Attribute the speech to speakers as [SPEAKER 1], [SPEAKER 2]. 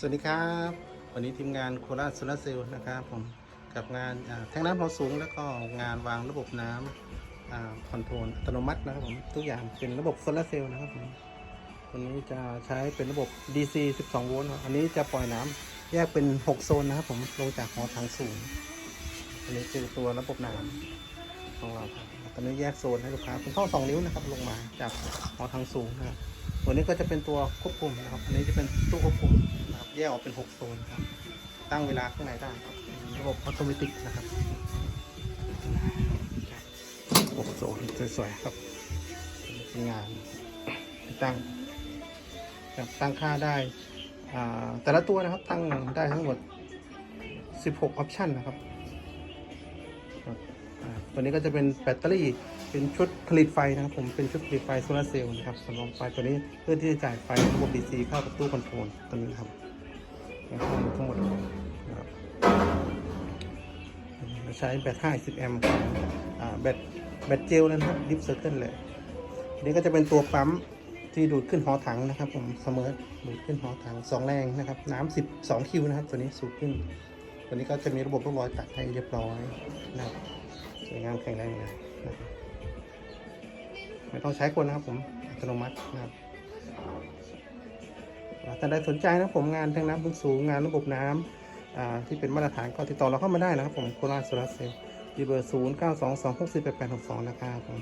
[SPEAKER 1] สวัสดีครับ วันนี้ทีมงานโคราชโซลาเซลล์นะครับผมกับงานแท่งน้ำเราสูง แล้วก็งานวางระบบน้ำคอนโทรลอัตโนมัตินะครับผมทุกอย่างเป็นระบบโซลาเซลล์นะครับผมตัวนี้จะใช้เป็นระบบ DC 12 โวลต์อันนี้จะปล่อยน้ำแยกเป็น 6 โซนนะครับผมลงจากหอถังสูง อันนี้คือตัวระบบน้ำของเราครับตอนนี้แยกโซนให้ลูกค้าเป็นท่อ2 นิ้วนะครับลงมาจากหอถังสูงนะครับตัวนี้ก็จะเป็นตัวควบคุมนะครับ อันนี้จะเป็นตู้ควบคุม แยกออกเป็น 6 โซนครับ ตั้งเวลาข้างในได้ครับระบบออโตเมตินะครับ6โซนสวยๆครับเป็นงานตั้งครับตั้งค่าได้อ่าแต่ละตัวนะครับตั้งได้ทั้งหมด 16 ออปชันนะครับตัวนี้ก็จะเป็นแบตเตอรี่เป็นชุดผลิตไฟนะครับผมเป็นชุดผลิตไฟโซลาเซลล์นะครับสำรองไฟตัวนี้เพื่อที่จะจ่ายไฟระบบ DC เข้ากับตู้คอนโทรลตัวนี้ครับ นะครับทั้งหมดนะครับใช้แบต 50 แอมป์แบตแบตเจลนะครับดิฟเซอร์เคิลเลยอันนี้ก็จะเป็นตัวปั๊มที่ดูดขึ้นหอถังนะครับ ผมเสมอดูดขึ้นหอถังสองแรงนะครับ น้ำ12 คิวนะครับ ตัวนี้สูบขึ้น ตัวนี้ก็จะมีระบบลูกรอยตัดให้เรียบร้อยนะครับสวยงามแข็งแรงเลยนะครับไม่ต้องใช้คนนะครับผมอัตโนมัตินะครับ ท่านใดสนใจนะผมงานทางน้ำพื้นสูงงานระบบน้ำที่เป็นมาตรฐานก็ติดต่อเราเข้ามาได้นะครับผมโคราชโซลาร์เซลล์ที่เบอร์ 0 9 2 2 6 4 8 8 6 2 นะครับผม